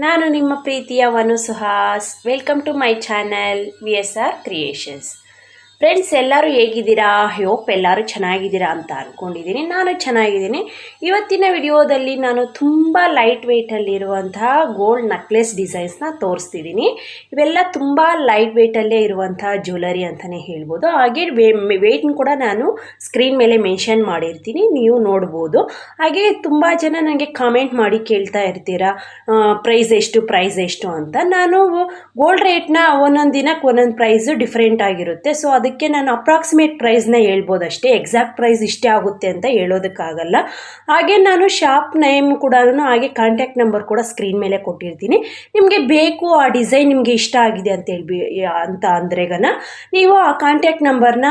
ನಾನು ನಿಮ್ಮ ಪ್ರೀತಿಯ ವನು Suhas. Welcome to my channel V S R creations friends ಎಲ್ಲರೂ ಹೇಗಿದ್ದೀರಾ? ಹೋಪ್ ಎಲ್ಲರೂ ಚೆನ್ನಾಗಿದ್ದೀರಾ ಅಂತ ಅಂದ್ಕೊಂಡಿದ್ದೀನಿ ನಾನು ಚೆನ್ನಾಗಿದ್ದೀನಿ. ಇವತ್ತಿನ ವಿಡಿಯೋದಲ್ಲಿ ನಾನು ತುಂಬ ಲೈಟ್ ವೆಯ್ಟಲ್ಲಿರುವಂತಹ ಗೋಲ್ಡ್ ನಕ್ಲೆಸ್ ಡಿಸೈನ್ಸ್ನ ತೋರಿಸ್ತಿದ್ದೀನಿ. ಇವೆಲ್ಲ ತುಂಬ ಲೈಟ್ ವೆಯ್ಟಲ್ಲೇ ಇರುವಂತಹ ಜ್ಯುವೆಲರಿ ಅಂತಲೇ ಹೇಳ್ಬೋದು. ಹಾಗೆ ವೆಯ್ಟ್ನ ಕೂಡ ನಾನು ಸ್ಕ್ರೀನ್ ಮೇಲೆ ಮೆನ್ಷನ್ ಮಾಡಿರ್ತೀನಿ. ನೀವು ನೋಡ್ಬೋದು. ಹಾಗೆ ತುಂಬ ಜನ ನನಗೆ ಕಾಮೆಂಟ್ ಮಾಡಿ ಕೇಳ್ತಾ ಇರ್ತೀರಾ ಪ್ರೈಸ್ ಎಷ್ಟು ಪ್ರೈಸ್ ಎಷ್ಟು ಅಂತ. ನಾನು ಗೋಲ್ಡ್ ರೇಟ್ನ ಒಂದೊಂದು ದಿನಕ್ಕೆ ಒಂದೊಂದು ಪ್ರೈಸು ಡಿಫ್ರೆಂಟ್ ಆಗಿರುತ್ತೆ. ಸೊ ಅದಕ್ಕೆ ನಾನು ಅಪ್ರಾಕ್ಸಿಮೇಟ್ ಪ್ರೈಸ್ನ ಹೇಳ್ಬೋದು ಅಷ್ಟೇ ಎಕ್ಸಾಕ್ಟ್ ಪ್ರೈಸ್ ಇಷ್ಟೇ ಆಗುತ್ತೆ ಅಂತ ಹೇಳೋದಕ್ಕಾಗಲ್ಲ. ಹಾಗೆ ನಾನು ಶಾಪ್ ನೇಮ್ ಕೂಡ ಹಾಗೆ ಕಾಂಟ್ಯಾಕ್ಟ್ ನಂಬರ್ ಕೂಡ ಸ್ಕ್ರೀನ್ ಮೇಲೆ ಕೊಟ್ಟಿರ್ತೀನಿ. ನಿಮಗೆ ಬೇಕು ಆ ಡಿಸೈನ್ ನಿಮಗೆ ಇಷ್ಟ ಆಗಿದೆ ಅಂತ ಅಂತ ಅಂದ್ರೆಗನ ನೀವು ಆ ಕಾಂಟ್ಯಾಕ್ಟ್ ನಂಬರ್ನ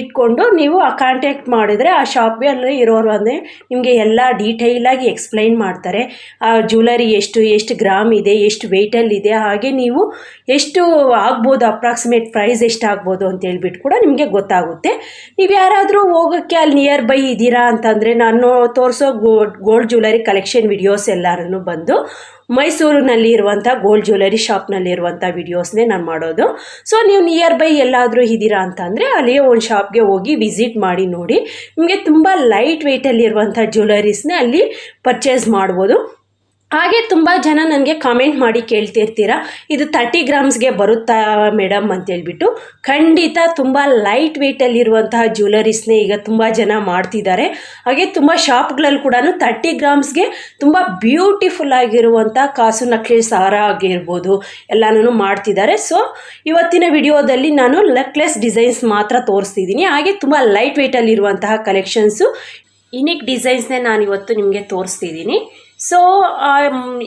ಇಟ್ಕೊಂಡು ನೀವು ಆ ಕಾಂಟ್ಯಾಕ್ಟ್ ಮಾಡಿದರೆ ಆ ಶಾಪಲ್ಲಿ ಇರೋರು ಅಂದರೆ ನಿಮಗೆ ಎಲ್ಲ ಡೀಟೇಲಾಗಿ ಎಕ್ಸ್ಪ್ಲೈನ್ ಮಾಡ್ತಾರೆ. ಆ ಜ್ಯುವೆಲರಿ ಎಷ್ಟು ಎಷ್ಟು ಗ್ರಾಮ್ ಇದೆ, ಎಷ್ಟು ವೆಯ್ಟಲ್ಲಿದೆ ಹಾಗೆ ನೀವು ಎಷ್ಟು ಆಗ್ಬೋದು ಅಪ್ರಾಕ್ಸಿಮೇಟ್ ಪ್ರೈಸ್ ಎಷ್ಟು ಆಗ್ಬೋದು ಕೂಡ ನಿಮಗೆ ಗೊತ್ತಾಗುತ್ತೆ. ನೀವು ಯಾರಾದರೂ ಹೋಗೋಕ್ಕೆ ಅಲ್ಲಿ ನಿಯರ್ ಬೈ ಇದ್ದೀರಾ ಅಂತಂದರೆ ನಾನು ತೋರಿಸೋ gold gold jewellery collection videos ಎಲ್ಲರೂ ಬಂದು ಮೈಸೂರಿನಲ್ಲಿ ಇರುವಂಥ ಗೋಲ್ಡ್ ಜ್ಯುವೆಲರಿ ಶಾಪ್ನಲ್ಲಿರುವಂಥ ವಿಡಿಯೋಸ್ನೇ ನಾನು ಮಾಡೋದು. ಸೊ ನೀವು ನಿಯರ್ ಬೈ ಎಲ್ಲಾದರೂ ಇದ್ದೀರಾ ಅಂತಂದರೆ ಅಲ್ಲಿಯೇ ಒಂದು ಶಾಪ್ಗೆ ಹೋಗಿ ವಿಸಿಟ್ ಮಾಡಿ ನೋಡಿ. ನಿಮಗೆ ತುಂಬ ಲೈಟ್ ವೆಯ್ಟಲ್ಲಿರುವಂಥ ಜ್ಯುವೆಲರೀಸ್ನ ಅಲ್ಲಿ ಪರ್ಚೇಸ್ ಮಾಡ್ಬೋದು. ಹಾಗೆ ತುಂಬ ಜನ ನನಗೆ ಕಾಮೆಂಟ್ ಮಾಡಿ ಕೇಳ್ತಿರ್ತೀರ, ಇದು ತರ್ಟಿ ಗ್ರಾಮ್ಸ್ಗೆ ಬರುತ್ತಾ ಮೇಡಮ್ ಅಂತೇಳ್ಬಿಟ್ಟು, ಖಂಡಿತ ತುಂಬ ಲೈಟ್ ವೆಯ್ಟಲ್ಲಿರುವಂತಹ ಜ್ಯುವೆಲರೀಸ್ನೇ ಈಗ ತುಂಬ ಜನ ಮಾಡ್ತಿದ್ದಾರೆ. ಹಾಗೆ ತುಂಬ ಶಾಪ್ಗಳಲ್ಲಿ ಕೂಡ ತರ್ಟಿ ಗ್ರಾಮ್ಸ್ಗೆ ತುಂಬ ಬ್ಯೂಟಿಫುಲ್ ಆಗಿರುವಂಥ ಕಾಸು ನಕ್ಲೆಸ್ ಸಾರ ಆಗಿರ್ಬೋದು ಎಲ್ಲನೂ ಮಾಡ್ತಿದ್ದಾರೆ. ಸೊ ಇವತ್ತಿನ ವಿಡಿಯೋದಲ್ಲಿ ನಾನು ನೆಕ್ಲೆಸ್ ಡಿಸೈನ್ಸ್ ಮಾತ್ರ ತೋರಿಸ್ತಿದ್ದೀನಿ. ಹಾಗೆ ತುಂಬ ಲೈಟ್ ವೆಯ್ಟಲ್ಲಿರುವಂತಹ ಕಲೆಕ್ಷನ್ಸು ಯುನಿಕ್ ಡಿಸೈನ್ಸ್ನೇ ನಾನು ಇವತ್ತು ನಿಮಗೆ ತೋರಿಸ್ತಿದ್ದೀನಿ. ಸೊ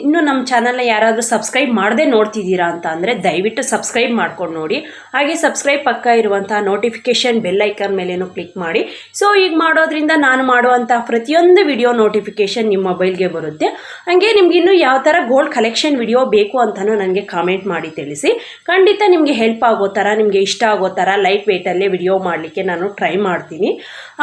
ಇನ್ನು ನಮ್ಮ ಚಾನಲ್ನ ಯಾರಾದರೂ ಸಬ್ಸ್ಕ್ರೈಬ್ ಮಾಡದೆ ನೋಡ್ತಿದ್ದೀರಾ ಅಂತ ಅಂದರೆ ದಯವಿಟ್ಟು ಸಬ್ಸ್ಕ್ರೈಬ್ ಮಾಡ್ಕೊಂಡು ನೋಡಿ. ಹಾಗೆ ಸಬ್ಸ್ಕ್ರೈಬ್ ಪಕ್ಕ ಇರುವಂಥ ನೋಟಿಫಿಕೇಷನ್ ಬೆಲ್ ಐಕನ್ ಮೇಲೇನು ಕ್ಲಿಕ್ ಮಾಡಿ. ಸೊ ಈಗ ಮಾಡೋದ್ರಿಂದ ನಾನು ಮಾಡುವಂಥ ಪ್ರತಿಯೊಂದು ವಿಡಿಯೋ ನೋಟಿಫಿಕೇಷನ್ ನಿಮ್ಮ ಮೊಬೈಲ್ಗೆ ಬರುತ್ತೆ. ಹಾಗೆ ನಿಮಗಿನ್ನೂ ಯಾವ ಥರ ಗೋಲ್ಡ್ ಕಲೆಕ್ಷನ್ ವಿಡಿಯೋ ಬೇಕು ಅಂತಲೂ ನನಗೆ ಕಾಮೆಂಟ್ ಮಾಡಿ ತಿಳಿಸಿ. ಖಂಡಿತ ನಿಮಗೆ ಹೆಲ್ಪ್ ಆಗೋ ಥರ ನಿಮಗೆ ಇಷ್ಟ ಆಗೋ ಥರ ಲೈಟ್ ವೆಯ್ಟಲ್ಲೇ ವಿಡಿಯೋ ಮಾಡಲಿಕ್ಕೆ ನಾನು ಟ್ರೈ ಮಾಡ್ತೀನಿ.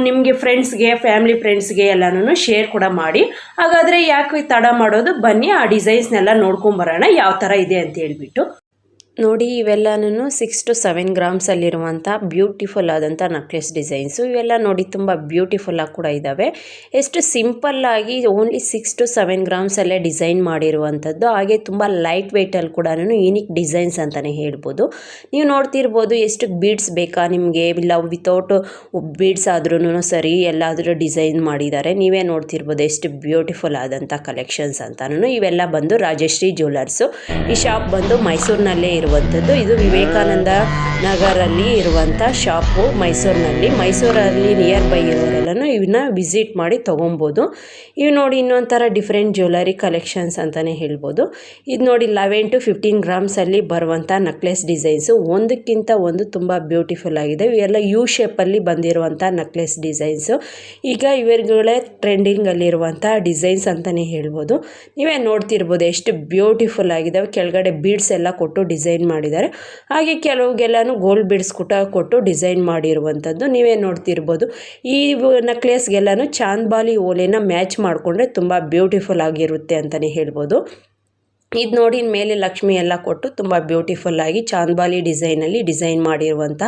ನಿಮಗೆ ಫ್ರೆಂಡ್ಸ್ಗೆ ಫ್ಯಾಮಿಲಿ ಫ್ರೆಂಡ್ಸ್ಗೆ ಎಲ್ಲನೂ ಶೇರ್ ಕೂಡ ಮಾಡಿ. ಹಾಗಾದರೆ ಯಾಕೆ ತಡ ಮಾಡೋದು ಬನ್ನಿ ಆ ಡಿಸೈನ್ಸ್ನೆಲ್ಲ ನೋಡ್ಕೊಂಬರೋಣ ಯಾವ ಥರ ಇದೆ ಅಂತ ಹೇಳ್ಬಿಟ್ಟು. ನೋಡಿ ಇವೆಲ್ಲನೂ ಸಿಕ್ಸ್ ಟು ಸೆವೆನ್ ಗ್ರಾಮ್ಸಲ್ಲಿರುವಂಥ ಬ್ಯೂಟಿಫುಲ್ ಆದಂಥ ನಕ್ಲೆಸ್ ಡಿಸೈನ್ಸು ಇವೆಲ್ಲ ನೋಡಿ, ತುಂಬ ಬ್ಯೂಟಿಫುಲ್ಲಾಗಿ ಕೂಡ ಇದ್ದಾವೆ ಎಷ್ಟು ಸಿಂಪಲ್ಲಾಗಿ ಓನ್ಲಿ ಸಿಕ್ಸ್ ಟು ಸೆವೆನ್ ಗ್ರಾಮ್ಸಲ್ಲೇ ಡಿಸೈನ್ ಮಾಡಿರುವಂಥದ್ದು. ಹಾಗೆ ತುಂಬ ಲೈಟ್ ವೆಯ್ಟಲ್ಲಿ ಕೂಡ ಯೂನಿಕ್ ಡಿಸೈನ್ಸ್ ಅಂತಲೇ ಹೇಳ್ಬೋದು. ನೀವು ನೋಡ್ತಿರ್ಬೋದು ಎಷ್ಟು ಬೀಡ್ಸ್ ಬೇಕಾ ನಿಮಗೆ. ಇಲ್ಲ ವಿತೌಟ್ ಬೀಡ್ಸ್ ಆದ್ರೂ ಸರಿ, ಎಲ್ಲಾದರೂ ಡಿಸೈನ್ ಮಾಡಿದ್ದಾರೆ. ನೀವೇ ನೋಡ್ತಿರ್ಬೋದು ಎಷ್ಟು ಬ್ಯೂಟಿಫುಲ್ ಆದಂಥ ಕಲೆಕ್ಷನ್ಸ್ ಅಂತಲೂ ಇವೆಲ್ಲ ಬಂದು ರಾಜಶ್ರೀ ಜ್ಯುವೆಲರ್ಸು ಈ ಶಾಪ್ ಬಂದು ಮೈಸೂರಿನಲ್ಲೇ ಇರುವ ಇರುವಂಥದ್ದು. ಇದು ವಿವೇಕಾನಂದ ನಗರಲ್ಲಿ ಇರುವಂಥ ಶಾಪು ಮೈಸೂರಿನಲ್ಲಿ. ಮೈಸೂರಲ್ಲಿ ನಿಯರ್ ಬೈ ಇರೋರೆಲ್ಲನೂ ಇವನ್ನ ವಿಸಿಟ್ ಮಾಡಿ ತೊಗೊಬೋದು. ಇವು ನೋಡಿ ಇನ್ನೊಂಥರ ಡಿಫ್ರೆಂಟ್ ಜ್ಯುವೆಲರಿ ಕಲೆಕ್ಷನ್ಸ್ ಅಂತಲೇ ಹೇಳ್ಬೋದು. ಇದು ನೋಡಿ ಲೆವೆನ್ ಟು ಫಿಫ್ಟೀನ್ ಗ್ರಾಮ್ಸಲ್ಲಿ ಬರುವಂಥ ನಕ್ಲೆಸ್ ಡಿಸೈನ್ಸು ಒಂದಕ್ಕಿಂತ ಒಂದು ತುಂಬ ಬ್ಯೂಟಿಫುಲ್ ಆಗಿದೆ. ಇವೆಲ್ಲ ಯು ಶೇಪಲ್ಲಿ ಬಂದಿರುವಂಥ ನಕ್ಲೆಸ್ ಡಿಸೈನ್ಸು ಈಗ ಇವುಗಳೇ ಟ್ರೆಂಡಿಂಗಲ್ಲಿರುವಂಥ ಡಿಸೈನ್ಸ್ ಅಂತಲೇ ಹೇಳ್ಬೋದು. ನೀವೇ ನೋಡ್ತಿರ್ಬೋದು ಎಷ್ಟು ಬ್ಯೂಟಿಫುಲ್ ಆಗಿದೆ. ಕೆಳಗಡೆ ಬೀಡ್ಸ್ ಎಲ್ಲ ಕೊಟ್ಟು ಡಿಸೈನ್ ಮಾಡಿದ್ದಾರೆ. ಹಾಗೆ ಕೆಲವಿಗೆಲ್ಲಾನು ಗೋಲ್ಡ್ ಬಿಡ್ಸ್ ಕುಟ ಕೊಟ್ಟು ಡಿಸೈನ್ ಮಾಡಿರುವಂಥದ್ದು ನೀವೇ ನೋಡ್ತಿರ್ಬೋದು. ಈ ನಕ್ಲೆಸ್ಗೆಲ್ಲನೂ ಚಾಂದ್ಬಾಲಿ ಓಲೆನ ಮ್ಯಾಚ್ ಮಾಡಿಕೊಂಡ್ರೆ ತುಂಬ ಬ್ಯೂಟಿಫುಲ್ ಆಗಿರುತ್ತೆ ಅಂತಲೇ ಹೇಳ್ಬೋದು. ಇದು ನೋಡಿ ಮೇಲೆ ಲಕ್ಷ್ಮಿ ಎಲ್ಲ ಕೊಟ್ಟು ತುಂಬ ಬ್ಯೂಟಿಫುಲ್ಲಾಗಿ ಚಾಂದ್ಬಾಲಿ ಡಿಸೈನಲ್ಲಿ ಡಿಸೈನ್ ಮಾಡಿರುವಂಥ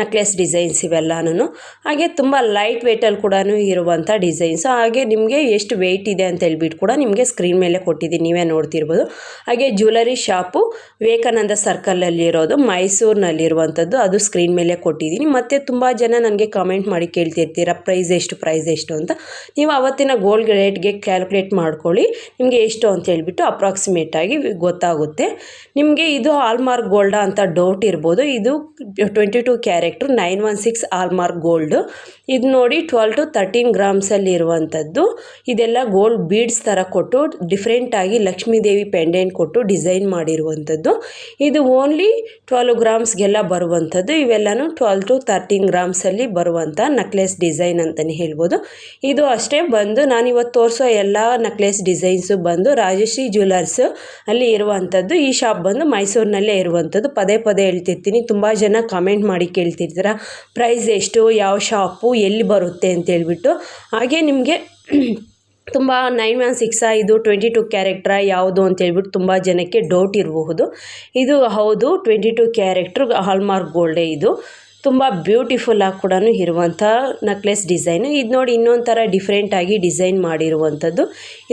ನಕ್ಲೆಸ್ ಡಿಸೈನ್ಸ್ ಇವೆಲ್ಲನೂ ಹಾಗೆ ತುಂಬ ಲೈಟ್ ವೆಯ್ಟಲ್ಲಿ ಕೂಡ ಇರುವಂಥ ಡಿಸೈನ್ಸ್ ಹಾಗೆ ನಿಮಗೆ ಎಷ್ಟು ವೆಯ್ಟ್ ಇದೆ ಅಂತ ಹೇಳ್ಬಿಟ್ಟು ಕೂಡ ನಿಮಗೆ ಸ್ಕ್ರೀನ್ ಮೇಲೆ ಕೊಟ್ಟಿದ್ದೀನಿ, ನೀವೇ ನೋಡ್ತಿರ್ಬೋದು. ಹಾಗೆ ಜ್ಯುವೆಲರಿ ಶಾಪು ವಿವೇಕಾನಂದ ಸರ್ಕಲಲ್ಲಿ ಇರೋದು ಮೈಸೂರಿನಲ್ಲಿರುವಂಥದ್ದು ಅದು ಸ್ಕ್ರೀನ್ ಮೇಲೆ ಕೊಟ್ಟಿದ್ದೀನಿ. ಮತ್ತು ತುಂಬ ಜನ ನನಗೆ ಕಮೆಂಟ್ ಮಾಡಿ ಕೇಳ್ತಿರ್ತೀರ ಪ್ರೈಸ್ ಎಷ್ಟು ಪ್ರೈಸ್ ಎಷ್ಟು ಅಂತ. ನೀವು ಅವತ್ತಿನ ಗೋಲ್ಡ್ ರೇಟ್ಗೆ ಕ್ಯಾಲ್ಕುಲೇಟ್ ಮಾಡ್ಕೊಳ್ಳಿ, ನಿಮಗೆ ಎಷ್ಟು ಅಂತ ಹೇಳ್ಬಿಟ್ಟು ಅಪ್ರಾಕ್ಸಿಮೇಟ್ ಆಗಿ ಗೊತ್ತಾಗುತ್ತೆ. ನಿಮಗೆ ಇದು ಆಲ್ಮಾರ್ಕ್ ಗೋಲ್ಡ ಅಂತ ಡೌಟ್ ಇರ್ಬೋದು. ಇದು twenty two carat nine one six hallmark gold ಇದು ನೋಡಿ ಟ್ವೆಲ್ ಟು ತರ್ಟೀನ್ ಗ್ರಾಮ್ಸಲ್ಲಿ ಇರುವಂಥದ್ದು ಇದೆಲ್ಲ ಗೋಲ್ಡ್ ಬೀಡ್ಸ್ ಥರ ಕೊಟ್ಟು ಡಿಫ್ರೆಂಟಾಗಿ ಲಕ್ಷ್ಮೀದೇವಿ ಪೆಂಡೆಂಟ್ ಕೊಟ್ಟು ಡಿಸೈನ್ ಮಾಡಿರುವಂಥದ್ದು ಇದು ಓನ್ಲಿ ಟ್ವೆಲ್ ಗ್ರಾಮ್ಸ್ಗೆಲ್ಲ ಬರುವಂಥದ್ದು ಇವೆಲ್ಲನೂ ಟ್ವೆಲ್ ಟು ತರ್ಟೀನ್ ಗ್ರಾಮ್ಸಲ್ಲಿ ಬರುವಂಥ ನಕ್ಲೆಸ್ ಡಿಸೈನ್ ಅಂತಲೇ ಹೇಳ್ಬೋದು. ಇದು ಅಷ್ಟೇ ಬಂದು ನಾನಿವತ್ತು ತೋರಿಸೋ ಎಲ್ಲ ನಕ್ಲೆಸ್ ಡಿಸೈನ್ಸು ಬಂದು ರಾಜಶ್ರೀ ಜ್ಯುವೆಲರ್ಸ್ ಅಲ್ಲಿ ಇರುವಂಥದ್ದು. ಈ ಶಾಪ್ ಬಂದು ಮೈಸೂರಿನಲ್ಲೇ ಇರುವಂಥದ್ದು. ಪದೇ ಪದೇ ಹೇಳ್ತಿರ್ತೀನಿ. ತುಂಬ ಜನ ಕಮೆಂಟ್ ಮಾಡಿ ಕೇಳ್ತಿರ್ತೀರ. ಪ್ರೈಸ್ ಎಷ್ಟು? ಯಾವ ಶಾಪು ಎಲ್ಲಿ ಬರುತ್ತೆ ಅಂತೇಳ್ಬಿಟ್ಟು ಹಾಗೆ ನಿಮಗೆ ತುಂಬ ನೈನ್ ಒನ್ ಸಿಕ್ಸ್ ಇದು ಟ್ವೆಂಟಿ ಟು ಕ್ಯಾರೆಕ್ಟ್ರಾ ಯಾವುದು ಅಂತ ಹೇಳ್ಬಿಟ್ಟು ತುಂಬ ಜನಕ್ಕೆ ಡೌಟ್ ಇರಬಹುದು. ಇದು ಹೌದು. ಟ್ವೆಂಟಿ ಟು ಕ್ಯಾರೆಕ್ಟ್ರ್ ಹಾಲ್ಮಾರ್ಕ್ ಗೋಲ್ಡೇ ಇದು. ತುಂಬ ಬ್ಯೂಟಿಫುಲ್ ಆಗಿ ಕೂಡ ಇರುವಂಥ ನಕ್ಲೆಸ್ ಡಿಸೈನು ಇದು ನೋಡಿ ಇನ್ನೊಂದು ಥರ ಡಿಫ್ರೆಂಟಾಗಿ ಡಿಸೈನ್ ಮಾಡಿರುವಂಥದ್ದು.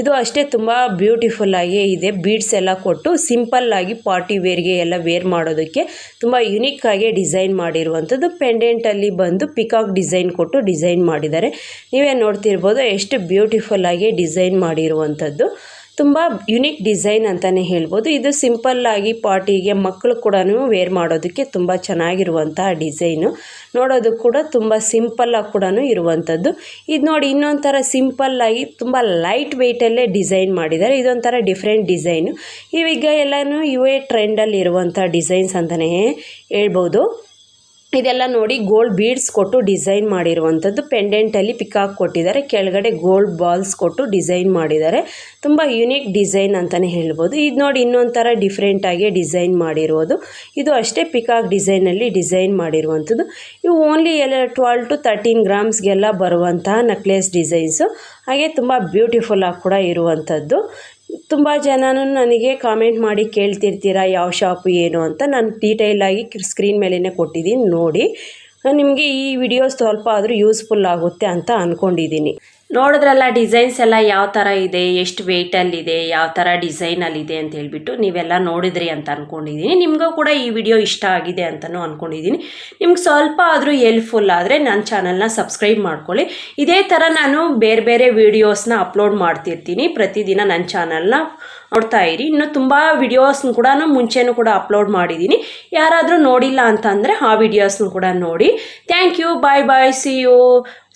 ಇದು ಅಷ್ಟೇ ತುಂಬ ಬ್ಯೂಟಿಫುಲ್ ಆಗಿ ಇದೆ. ಬೀಡ್ಸ್ ಎಲ್ಲ ಕೊಟ್ಟು ಸಿಂಪಲ್ಲಾಗಿ ಪಾರ್ಟಿ ವೇರ್ಗೆ ಎಲ್ಲ ವೇರ್ ಮಾಡೋದಕ್ಕೆ ತುಂಬ ಯುನಿಕ್ ಆಗಿ ಡಿಸೈನ್ ಮಾಡಿರುವಂಥದ್ದು. ಪೆಂಡೆಂಟಲ್ಲಿ ಬಂದು ಪಿಕಾಕ್ ಡಿಸೈನ್ ಕೊಟ್ಟು ಡಿಸೈನ್ ಮಾಡಿದ್ದಾರೆ. ನೀವೇ ನೋಡ್ತಿರ್ಬೋದು ಎಷ್ಟು ಬ್ಯೂಟಿಫುಲ್ಲಾಗಿ ಡಿಸೈನ್ ಮಾಡಿರುವಂಥದ್ದು. ತುಂಬ ಯುನಿಕ್ ಡಿಸೈನ್ ಅಂತಲೇ ಹೇಳ್ಬೋದು. ಇದು ಸಿಂಪಲ್ಲಾಗಿ ಪಾರ್ಟಿಗೆ ಮಕ್ಕಳು ಕೂಡ ವೇರ್ ಮಾಡೋದಕ್ಕೆ ತುಂಬ ಚೆನ್ನಾಗಿರುವಂತಹ ಡಿಸೈನು ನೋಡೋದು ಕೂಡ ತುಂಬ ಸಿಂಪಲ್ಲಾಗಿ ಕೂಡ ಇರುವಂಥದ್ದು. ಇದು ನೋಡಿ ಇನ್ನೊಂಥರ ಥರ ಸಿಂಪಲ್ಲಾಗಿ ತುಂಬ ಲೈಟ್ ವೆಯ್ಟಲ್ಲೇ ಡಿಸೈನ್ ಮಾಡಿದ್ದಾರೆ. ಇದೊಂಥರ ಡಿಫ್ರೆಂಟ್ ಡಿಸೈನು ಇವೀಗ ಎಲ್ಲನೂ ಇವೇ ಟ್ರೆಂಡಲ್ಲಿ ಇರುವಂಥ ಡಿಸೈನ್ಸ್ ಅಂತಲೇ ಹೇಳ್ಬೋದು. ಇದೆಲ್ಲ ನೋಡಿ ಗೋಲ್ಡ್ ಬೀಡ್ಸ್ ಕೊಟ್ಟು ಡಿಸೈನ್ ಮಾಡಿರುವಂಥದ್ದು. ಪೆಂಡೆಂಟಲ್ಲಿ ಪಿಕಾಕ್ ಕೊಟ್ಟಿದ್ದಾರೆ. ಕೆಳಗಡೆ ಗೋಲ್ಡ್ ಬಾಲ್ಸ್ ಕೊಟ್ಟು ಡಿಸೈನ್ ಮಾಡಿದ್ದಾರೆ. ತುಂಬ ಯುನೀಕ್ ಡಿಸೈನ್ ಅಂತಲೇ ಹೇಳ್ಬೋದು. ಇದು ನೋಡಿ ಇನ್ನೊಂಥರ ಥರ ಡಿಫ್ರೆಂಟಾಗಿ ಡಿಸೈನ್ ಮಾಡಿರೋದು. ಇದು ಅಷ್ಟೇ ಪಿಕಾಕ್ ಡಿಸೈನಲ್ಲಿ ಡಿಸೈನ್ ಮಾಡಿರುವಂಥದ್ದು. ಇವು ಓನ್ಲಿ ಎಲ್ಲ ಟ್ವೆಲ್ ಟು ತರ್ಟೀನ್ ಗ್ರಾಮ್ಸ್ಗೆಲ್ಲ ಬರುವಂತಹ ನೆಕ್ಲೆಸ್ ಡಿಸೈನ್ಸು ಹಾಗೆ ತುಂಬ ಬ್ಯೂಟಿಫುಲ್ಲಾಗಿ ಕೂಡ ಇರುವಂಥದ್ದು. ತುಂಬ ಜನನು ನನಗೆ ಕಾಮೆಂಟ್ ಮಾಡಿ ಕೇಳ್ತಿರ್ತೀರ, ಯಾವ ಶಾಪು ಏನು ಅಂತ. ನಾನು ಡೀಟೇಲಾಗಿ ಸ್ಕ್ರೀನ್ ಮೇಲೇ ಕೊಟ್ಟಿದ್ದೀನಿ ನೋಡಿ. ನಿಮಗೆ ಈ ವಿಡಿಯೋ ಸ್ವಲ್ಪ ಆದರೂ ಯೂಸ್ಫುಲ್ ಆಗುತ್ತೆ ಅಂತ ಅಂದ್ಕೊಂಡಿದ್ದೀನಿ ನೋಡಿದ್ರಲ್ಲ ಡಿಸೈನ್ಸ್ ಎಲ್ಲ ಯಾವ ಥರ ಇದೆ, ಎಷ್ಟು ವೆಯ್ಟಲ್ಲಿದೆ ಯಾವ ಥರ ಡಿಸೈನಲ್ಲಿದೆ ಅಂತ ಹೇಳ್ಬಿಟ್ಟು ನೀವೆಲ್ಲ ನೋಡಿದ್ರಿ ಅಂತ ಅಂದ್ಕೊಂಡಿದ್ದೀನಿ ನಿಮಗೂ ಕೂಡ ಈ ವಿಡಿಯೋ ಇಷ್ಟ ಆಗಿದೆ ಅಂತಲೂ ಅಂದ್ಕೊಂಡಿದ್ದೀನಿ ನಿಮ್ಗೆ ಸ್ವಲ್ಪ ಆದರೂ ಹೆಲ್ಪ್ಫುಲ್ ಆದರೆ ನನ್ನ ಚಾನಲ್ನ ಸಬ್ಸ್ಕ್ರೈಬ್ ಮಾಡ್ಕೊಳ್ಳಿ. ಇದೇ ಥರ ನಾನು ಬೇರೆ ಬೇರೆ ವೀಡಿಯೋಸ್ನ ಅಪ್ಲೋಡ್ ಮಾಡ್ತಿರ್ತೀನಿ. ಪ್ರತಿದಿನ ನನ್ನ ಚಾನಲ್ನ ನೋಡ್ತಾ ಇರಿ. ಇನ್ನು ತುಂಬ ವಿಡಿಯೋಸ್ನ ಕೂಡ ಮುಂಚೆನೂ ಕೂಡ ಅಪ್ಲೋಡ್ ಮಾಡಿದ್ದೀನಿ. ಯಾರಾದರೂ ನೋಡಿಲ್ಲ ಅಂತಂದರೆ ಆ ವಿಡಿಯೋಸ್ನ ಕೂಡ ನೋಡಿ. Thank you bye bye see you